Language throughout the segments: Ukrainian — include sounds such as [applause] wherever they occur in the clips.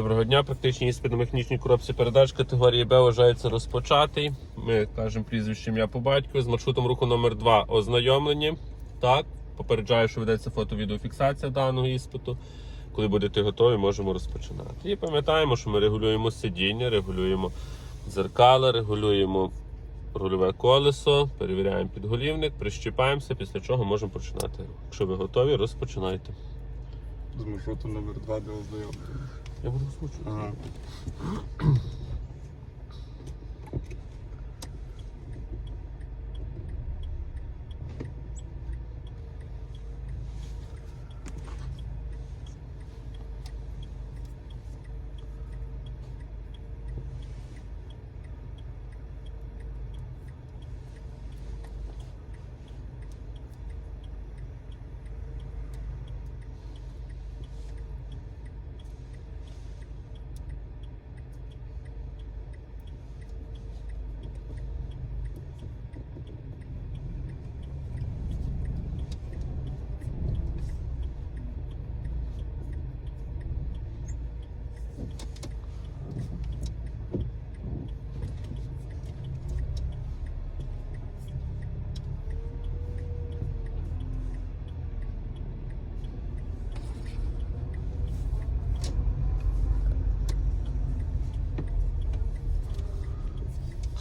Доброго дня. Практичні іспит на механічній коробці передач категорії Б вважається розпочатий. Ми кажемо прізвище ім'я по батьку з маршрутом руху номер 2 ознайомлені. Так, попереджаю, що ведеться фото-відеофіксація даного іспиту. Коли будете готові, можемо розпочинати. І пам'ятаємо, що ми регулюємо сидіння, регулюємо дзеркала, регулюємо рульове колесо, перевіряємо підголівник, прищіпаємося, після чого можемо починати. Якщо ви готові, розпочинайте. З маршрутом номер 2 де ознайомлення. Я буду озвучувати. Ага.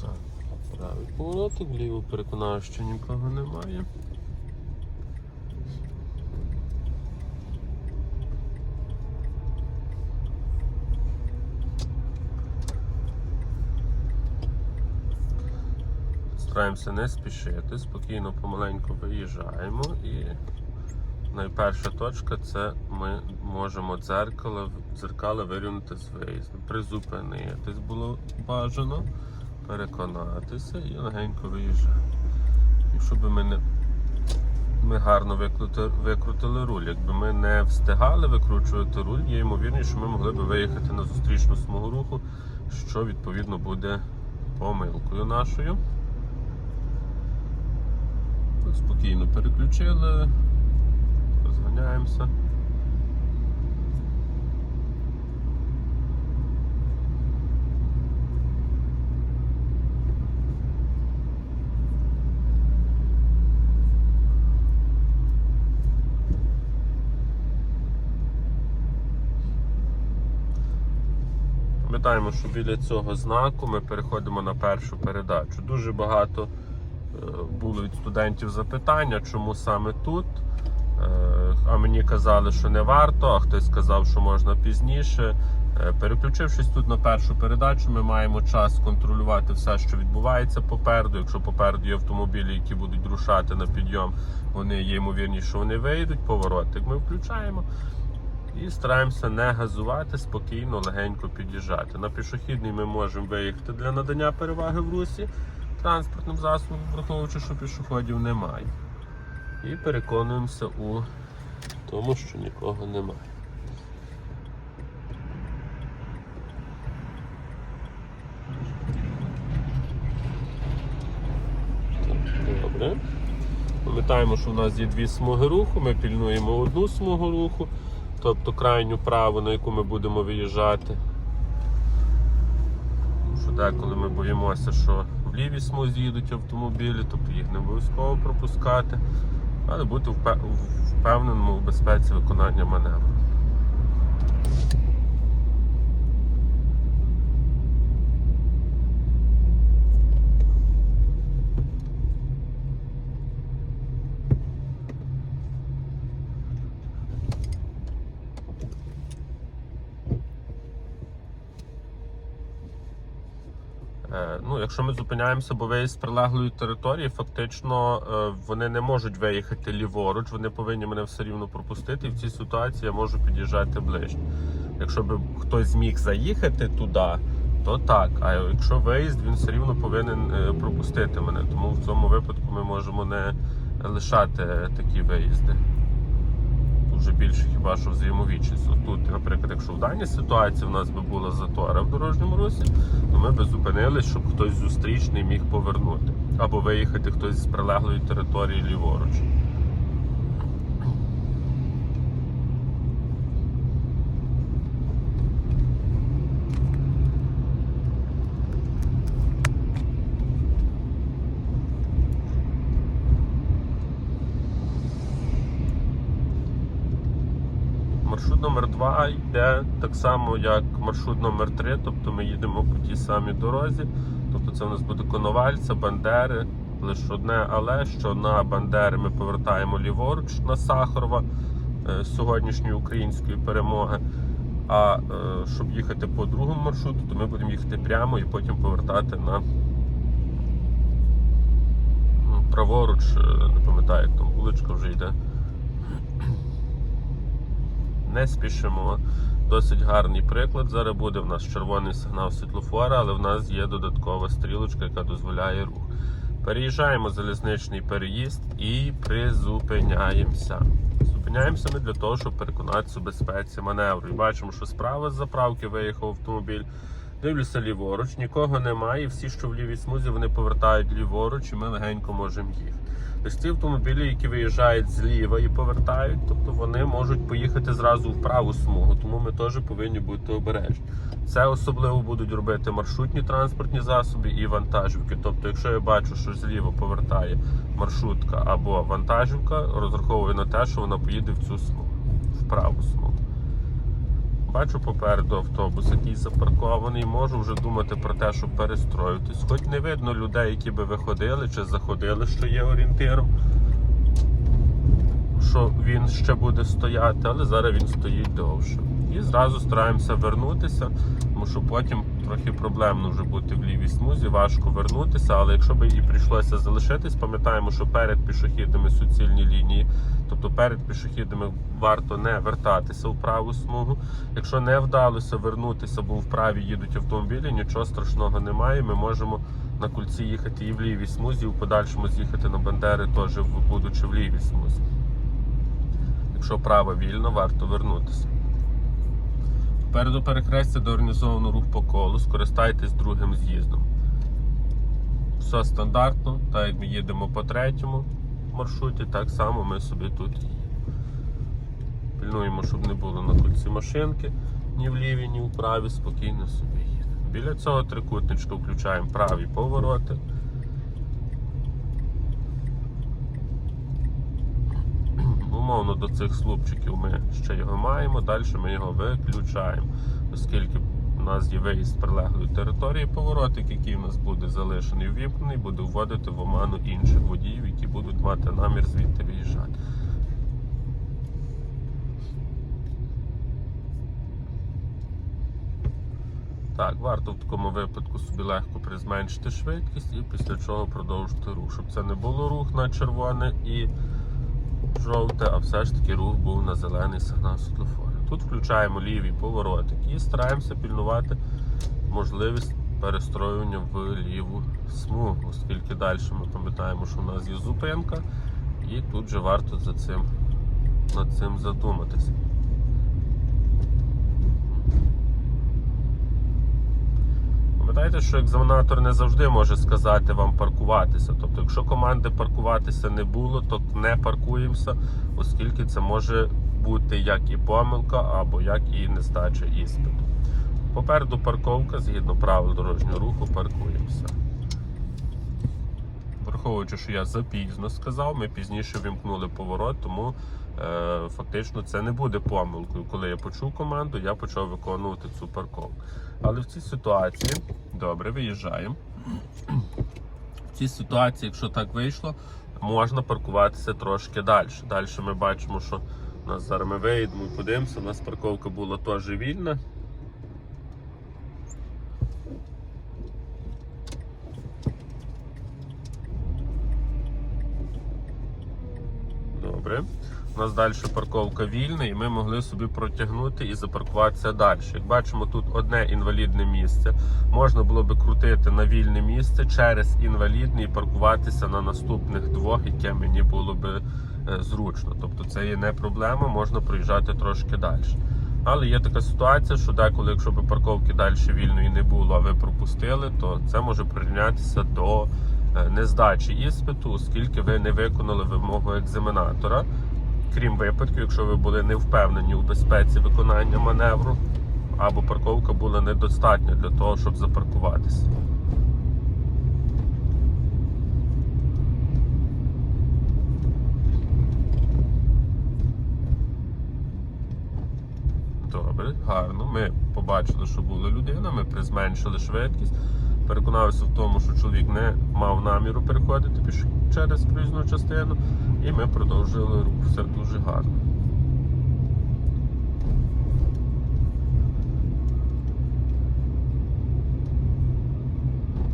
Так, правий поворотик, вліво переконаю, що нікого немає. Стараємося не спішити, спокійно помаленьку виїжджаємо і найперша точка це ми можемо дзеркало, дзеркало вирівняти з виїзду. Призупинитись було бажано переконатися і легенько виїжджати. Якщо б ми не ми гарно викрутили, викрутили руль. Якби ми не встигали викручувати руль, є ймовірність, що ми могли б виїхати на зустрічну смугу руху, що відповідно буде помилкою нашою. Спокійно переключили, розганяємося. Пам'ятаємо, що біля цього знаку ми переходимо на першу передачу. Дуже багато е, було від студентів запитання, чому саме тут. Е, А мені казали, що не варто, а хтось сказав, що можна пізніше. Е, Переключившись тут на першу передачу, ми маємо час контролювати все, що відбувається попереду. Якщо попереду є автомобілі, які будуть рушати на підйом, вони є ймовірність, що вони вийдуть, поворотик ми включаємо. І стараємося не газувати, спокійно, легенько під'їжджати. На пішохідний ми можемо виїхати для надання переваги в русі транспортним засобом, враховуючи, що пішоходів немає. І переконуємося у тому, що нікого немає. Пам'ятаємо, що в нас є дві смуги руху, ми пільнуємо одну смугу руху, тобто крайню праву, на яку ми будемо виїжджати. Що деколи ми боїмося, що в лівій смузі їдуть автомобілі, тобто їх не обов'язково пропускати, але бути впевненим в безпеці виконання маневру. Е, Ну, якщо ми зупиняємося, бо виїзд з прилеглої території, фактично е, вони не можуть виїхати ліворуч, вони повинні мене все рівно пропустити. І в цій ситуації я можу під'їжджати ближче. Якщо б хтось зміг заїхати туди, то так. А якщо виїзд, він все рівно повинен е, пропустити мене. Тому в цьому випадку ми можемо не лишати такі виїзди. Вже більше хіба що взаємовічність. Тут, наприклад, якщо в даній ситуації в нас би була затора в дорожньому русі, то ми би зупинились, щоб хтось зустрічний міг повернути. Або виїхати хтось з прилеглої території ліворуч. маршрут номер 2 йде так само, як маршрут номер 3 тобто ми їдемо по тій самій дорозі. Тобто це у нас буде Коновальця, Бандери, лише одне, але що на Бандери ми повертаємо ліворуч на Сахарова е, сьогоднішньої української перемоги. А е, щоб їхати по другому маршруту, то ми будемо їхати прямо і потім повертати на праворуч, е, не пам'ятаю, як там вуличка вже йде. Не спішимо. Досить гарний приклад. Зараз буде в нас червоний сигнал світлофора, але в нас є додаткова стрілочка, яка дозволяє рух. Переїжджаємо залізничний переїзд і призупиняємося. Зупиняємося ми для того, щоб переконатися у безпеці маневру. І бачимо, що справа з заправки виїхав автомобіль. Дивлюся ліворуч, нікого немає. Всі, що в лівій смузі, вони повертають ліворуч, і ми легенько можемо їхати. Ось ті автомобілі, які виїжджають зліва і повертають, тобто вони можуть поїхати зразу в праву смугу, тому ми теж повинні бути обережні. Це особливо будуть робити маршрутні транспортні засоби і вантажівки. Тобто, якщо я бачу, що зліва повертає маршрутка або вантажівка, розраховую на те, що вона поїде в цю смугу, в праву смугу. Бачу попереду автобус, який запаркований, можу вже думати про те, щоб перестроїтись. Хоч не видно людей, які би виходили чи заходили, що є орієнтиром, що він ще буде стояти, але зараз він стоїть довше. І зразу стараємося вернутися, тому що потім трохи проблемно вже бути в лівій смузі, важко вернутися, але якщо би і прийшлося залишитись, пам'ятаємо, що перед пішохідними суцільні лінії, тобто перед пішохідними варто не вертатися в праву смугу. Якщо не вдалося вернутися, бо вправі їдуть автомобілі, нічого страшного немає. Ми можемо на кульці їхати і в лівій смузі, і в подальшому з'їхати на Бандери, теж будучи в лівій смузі. Якщо право вільно, варто вернутися. Переду перехрестя де організовано рух по колу, скористайтесь другим з'їздом. Все стандартно, так як ми їдемо по третьому маршруті, так само ми собі тут. Пильнуємо, щоб не було на кульці машинки ні в лівій, ні в правій, спокійно собі їдемо. Біля цього трикутничка включаємо праві повороти. Умовно до цих слупчиків ми ще його маємо, далі ми його виключаємо, оскільки у нас є виїзд прилеглої території, поворотик, який у нас буде залишений увімкнений, буде вводити в оману інших водіїв, які будуть мати намір звідти виїжджати. Так, варто в такому випадку собі легко призменшити швидкість і після чого продовжити рух, щоб це не було рух на червоне і жовте, а все ж таки рух був на зелений сигнал світлофора. Тут включаємо лівий поворотик і стараємося пільнувати можливість перестроювання в ліву смугу, оскільки далі ми пам'ятаємо, що в нас є зупинка, і тут же варто за цим, над цим задуматися. Пам'ятайте, що екзаменатор не завжди може сказати вам паркуватися. Тобто, якщо команди паркуватися не було, то не паркуємося, оскільки це може бути як і помилка, або як і нестача іспиту. Попереду парковка, згідно правил дорожнього руху, паркуємося. Враховуючи, що я запізно сказав, ми пізніше вимкнули поворот, тому фактично це не буде помилкою. Коли я почув команду, я почав виконувати цю парковку. Але в цій ситуації, добре, виїжджаємо. В цій ситуації, якщо так вийшло, можна паркуватися трошки далі. Далі ми бачимо, що у нас зараз ми виїдемо і подивимося, у нас парковка була теж вільна. Добре. Нас далі парковка вільна, і ми могли собі протягнути і запаркуватися далі. Як бачимо, тут одне інвалідне місце. Можна було би крутити на вільне місце через інвалідне і паркуватися на наступних двох, яке мені було би е, зручно. Тобто це є не проблема, можна проїжджати трошки далі. Але є така ситуація, що деколи, якщо б парковки далі вільної не було, а ви пропустили, то це може прирівнятися до е, нездачі іспиту, оскільки ви не виконали вимогу екзаменатора. Крім випадків, якщо ви були не впевнені у безпеці виконання маневру, або парковка була недостатня для того, щоб запаркуватися. Добре, гарно. Ми побачили, що була людина, ми призменшили швидкість. Переконався в тому, що чоловік не мав наміру переходити через проїзну частину, і ми продовжили рух. Все дуже гарно.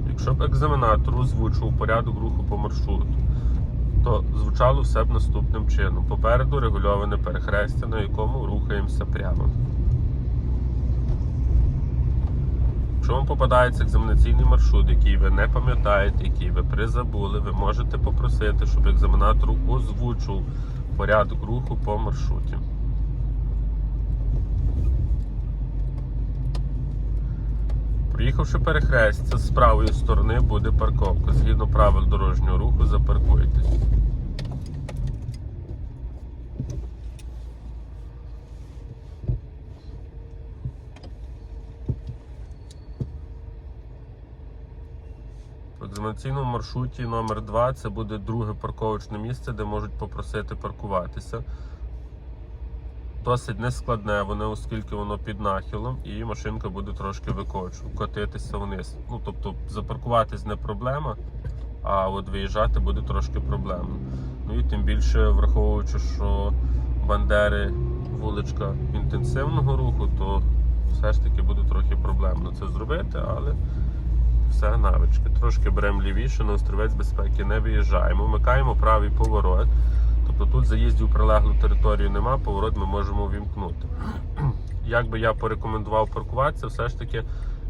Якщо б екзаменатор озвучував порядок руху по маршруту, то звучало все б наступним чином. Попереду регульоване перехрестя, на якому рухаємося прямо. Якщо вам попадається екзаменаційний маршрут, який ви не пам'ятаєте, який ви призабули, ви можете попросити, щоб екзаменатор озвучив порядок руху по маршруті. Проїхавши перехрестя, з правої сторони буде парковка. Згідно правил дорожнього руху, запаркуйтесь. В екзаменаційному маршруті номер 2 це буде друге парковочне місце, де можуть попросити паркуватися. Досить нескладне воно, оскільки воно під нахилом, і машинка буде трошки викочу, котитися вниз. Ну, тобто запаркуватись не проблема, а от виїжджати буде трошки проблемно. Ну і тим більше, враховуючи, що Бандери вуличка інтенсивного руху, то все ж таки буде трохи проблемно це зробити, але все навички. Трошки беремо лівіше, на острівець безпеки не виїжджаємо. Вмикаємо правий поворот. Тобто тут заїздів в прилеглу територію нема, поворот ми можемо вімкнути. [clears throat] Як би я порекомендував паркуватися, все ж таки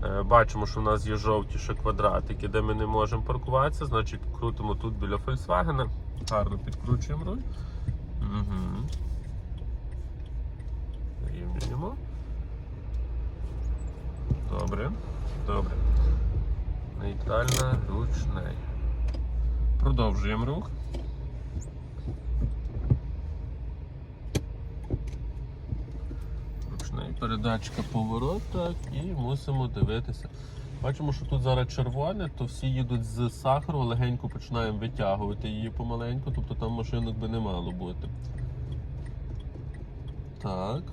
е, бачимо, що в нас є жовті ще квадратики, де ми не можемо паркуватися, значить крутимо тут біля Volkswagen. Гарно підкручуємо руль. Угу. Рівнюємо. Добре, добре. Нейтральна ручний. Продовжуємо рух. Ручний передачка поворот, так, і мусимо дивитися. Бачимо, що тут зараз червоне, то всі їдуть з сахару, легенько починаємо витягувати її помаленьку, тобто там машинок би не мало бути. Так.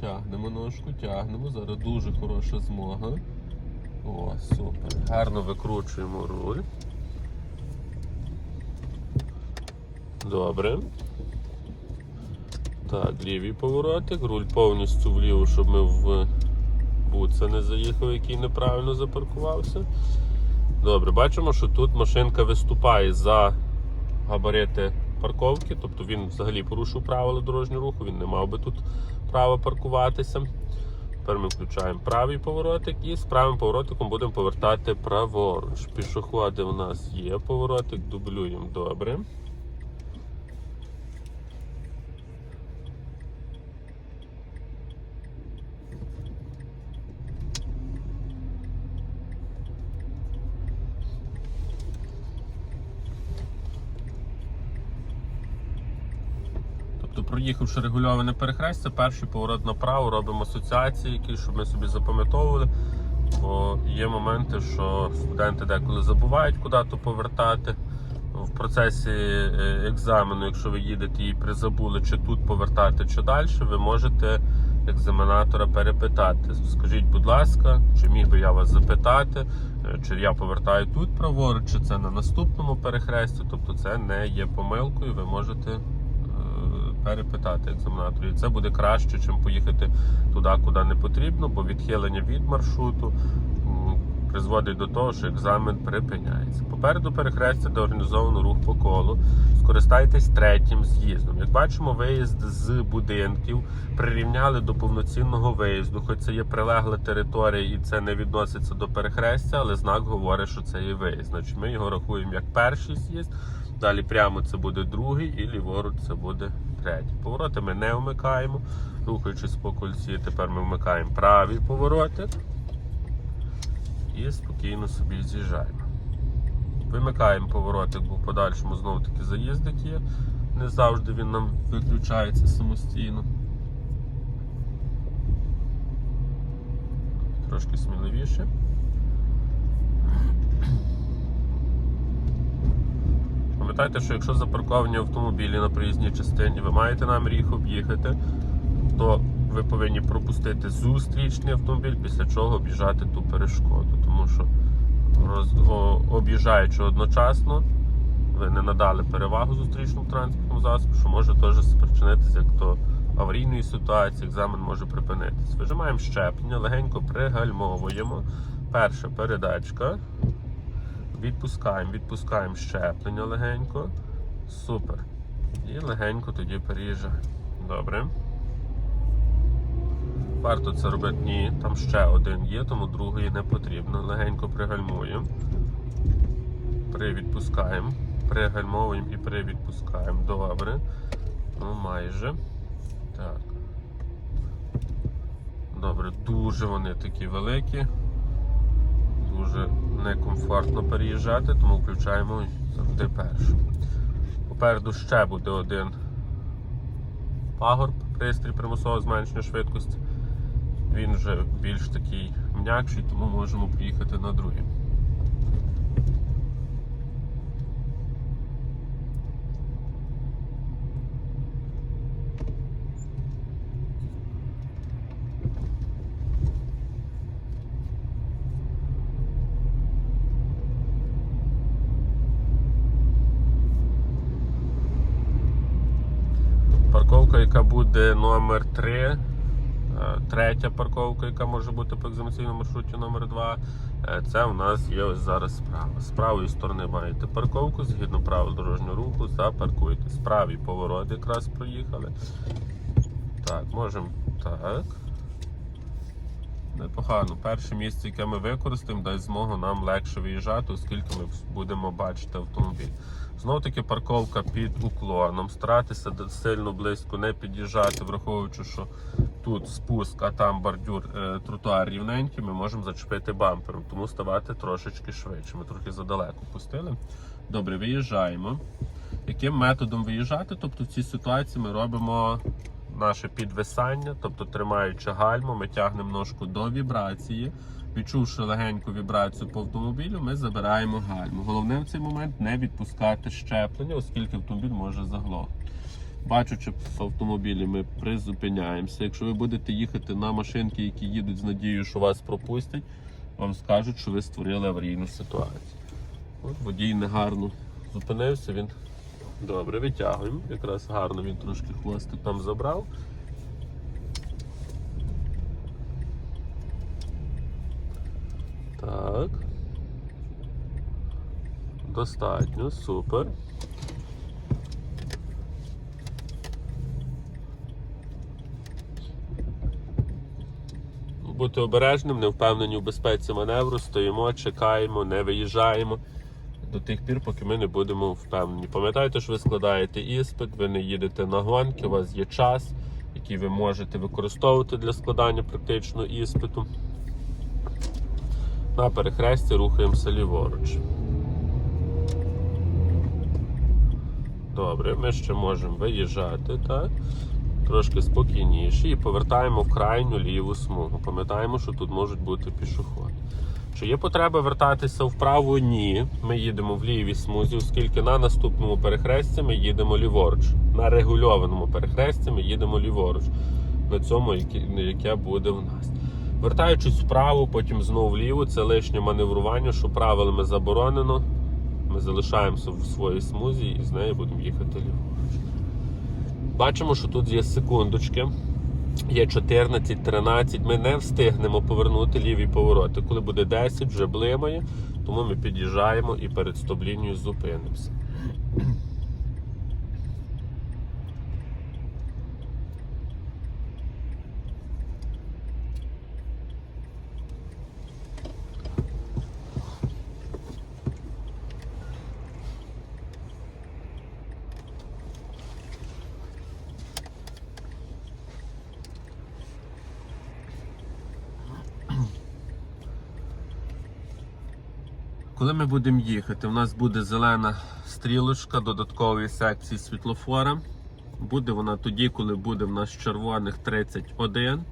Тягнемо ножку, тягнемо. Зараз дуже хороша змога. О, супер. Гарно викручуємо руль. Добре. Так, лівий поворотик, руль повністю вліво, щоб ми в буца не заїхав, який неправильно запаркувався. Добре, бачимо, що тут машинка виступає за габарити парковки, тобто він взагалі порушив правила дорожнього руху, він не мав би тут права паркуватися. Тепер ми включаємо правий поворотик і з правим поворотиком будемо повертати праворуч. Пішоходи у нас є поворотик, дублюємо добре. Тобто, проїхавши регульоване перехрестя, перший поворот направо робимо асоціації, які щоб ми собі запам'ятовували. Бо є моменти, що студенти деколи забувають куди-то повертати. В процесі е, екзамену, якщо ви їдете і призабули, чи тут повертати, чи далі, ви можете екзаменатора перепитати. Скажіть, будь ласка, чи міг би я вас запитати, е, чи я повертаю тут праворуч, чи це на наступному перехресті. Тобто це не є помилкою, ви можете перепитати екзаменаторів. Це буде краще, ніж поїхати туди, куди не потрібно, бо відхилення від маршруту призводить до того, що екзамен припиняється. Попереду перехрестя, де організовано рух по колу. Скористайтесь третім з'їздом. Як бачимо, виїзд з будинків прирівняли до повноцінного виїзду, хоч це є прилегла територія і це не відноситься до перехрестя, але знак говорить, що це є виїзд. Значить, ми його рахуємо як перший з'їзд. Далі прямо це буде другий і ліворуч це буде третій. Повороти ми не вмикаємо. Рухаючись по кольці, тепер ми вмикаємо правий поворотик і спокійно собі з'їжджаємо. Вимикаємо поворотик, бо в подальшому знову таки заїздик є. Не завжди він нам виключається самостійно. Трошки сміливіше. Пам'ятайте, що якщо запарковані автомобілі на проїзній частині, ви маєте намір їх об'їхати, то ви повинні пропустити зустрічний автомобіль, після чого об'їжджати ту перешкоду. Тому що роз, об'їжджаючи одночасно, ви не надали перевагу зустрічному транспортному засобу, що може теж спричинитися як то аварійної ситуації, екзамен може припинитись. Вижимаємо щеплення, легенько пригальмовуємо. Перша передачка. Відпускаємо, відпускаємо щеплення легенько. Супер. І легенько тоді переїжджаємо. Добре. Варто це робити ні, там ще один є, тому другої не потрібно. Легенько пригальмуємо. Привідпускаємо. Пригальмовуємо і привідпускаємо. Добре. Ну, майже. Так. Добре, дуже вони такі великі. Дуже некомфортно переїжджати, тому включаємо завжди першу. Попереду ще буде один пагорб, пристрій примусового зменшення швидкості. Він вже більш такий м'якший, тому можемо поїхати на другий. Парковка, буде номер 3 Третя парковка, яка може бути по екзаменаційному маршруті номер 2 це у нас є ось зараз справа. З правої сторони маєте парковку, згідно правил дорожнього руху, запаркуйте. З правий поворот якраз проїхали. Так, можемо так. Непогано. Перше місце, яке ми використаємо, дасть змогу нам легше виїжджати, оскільки ми будемо бачити автомобіль. Знову таки парковка під уклоном. Старатися сильно близько не під'їжджати, враховуючи, що тут спуск, а там бордюр, е, тротуар рівненький, ми можемо зачепити бампером, тому ставати трошечки швидше. Ми трохи задалеко пустили. Добре, виїжджаємо. Яким методом виїжджати? Тобто в цій ситуації ми робимо наше підвисання, тобто тримаючи гальму, ми тягнемо ножку до вібрації. Відчувши легеньку вібрацію по автомобілю, ми забираємо гальму. Головне в цей момент не відпускати щеплення, оскільки автомобіль може заглохнути. Бачучи в автомобілі, ми призупиняємося. Якщо ви будете їхати на машинки, які їдуть з надією, що вас пропустять, вам скажуть, що ви створили аварійну ситуацію. От водій негарно зупинився, він добре витягуємо. Якраз гарно він трошки хвостик там забрав. Так. Достатньо, супер. Бути обережним, не впевнені в безпеці маневру, стоїмо, чекаємо, не виїжджаємо до тих пір, поки ми не будемо впевнені. Пам'ятайте, що ви складаєте іспит, ви не їдете на гонки, у вас є час, який ви можете використовувати для складання практичного іспиту. На перехресті рухаємося ліворуч. Добре, ми ще можемо виїжджати, так? Трошки спокійніше і повертаємо в крайню ліву смугу. Пам'ятаємо, що тут можуть бути пішоходи. Чи є потреба вертатися вправо? Ні. Ми їдемо в лівій смузі, оскільки на наступному перехресті ми їдемо ліворуч. На регульованому перехресті ми їдемо ліворуч. На цьому, яке, буде в нас. Вертаючись вправо, потім знову вліво, це лишнє маневрування, що правилами заборонено. Ми залишаємося в своїй смузі і з нею будемо їхати ліворуч. Бачимо, що тут є секундочки. Є 14, 13. Ми не встигнемо повернути ліві повороти. Коли буде 10, вже блимає, тому ми під'їжджаємо і перед стоп-лінією зупинимося. Ми будемо їхати, у нас буде зелена стрілочка додаткової секції світлофора. Буде вона тоді, коли буде в нас червоних 31.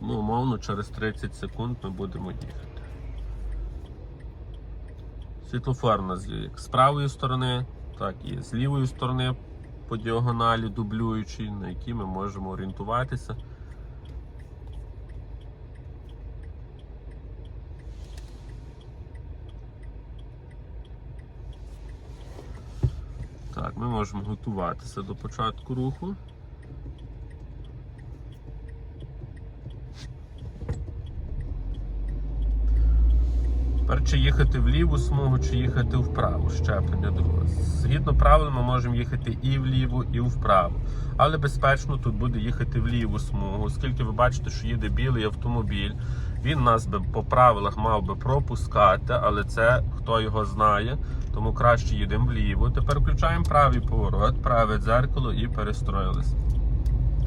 Ну, умовно, через 30 секунд ми будемо їхати. Світлофор у нас як з правої сторони, так і з лівої сторони по діагоналі дублюючий, на якій ми можемо орієнтуватися ми можемо готуватися до початку руху. Тепер чи їхати в ліву смугу, чи їхати вправо, щеплення друге. Згідно правил, ми можемо їхати і вліво, і вправо. Але безпечно тут буде їхати в ліву смугу, оскільки ви бачите, що їде білий автомобіль. Він нас би по правилах мав би пропускати, але це хто його знає, тому краще їдемо вліво. Тепер включаємо правий поворот, праве дзеркало і перестроїлись.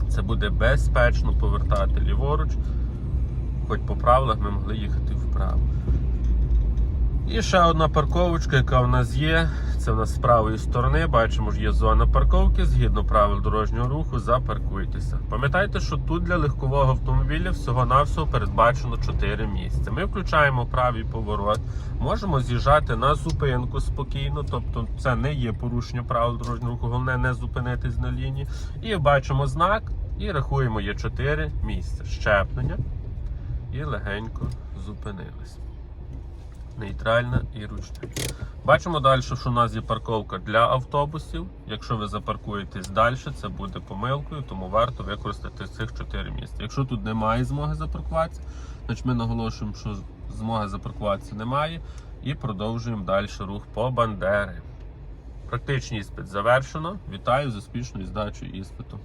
Це буде безпечно повертати ліворуч, хоч по правилах ми могли їхати вправо. І ще одна парковочка, яка в нас є. Це в нас з правої сторони. Бачимо, що є зона парковки. Згідно правил дорожнього руху, запаркуйтеся. Пам'ятайте, що тут для легкового автомобіля всього-навсього передбачено 4 місця. Ми включаємо правий поворот, можемо з'їжджати на зупинку спокійно, тобто це не є порушення правил дорожнього руху, головне не зупинитись на лінії. І бачимо знак і рахуємо є 4 місця. Щеплення. І легенько зупинились нейтральна і ручна. Бачимо далі, що у нас є парковка для автобусів. Якщо ви запаркуєтесь далі, це буде помилкою, тому варто використати цих 4 місця. Якщо тут немає змоги запаркуватися, значить ми наголошуємо, що змоги запаркуватися немає, і продовжуємо далі рух по Бандери. Практичний іспит завершено. Вітаю з успішною здачею іспиту.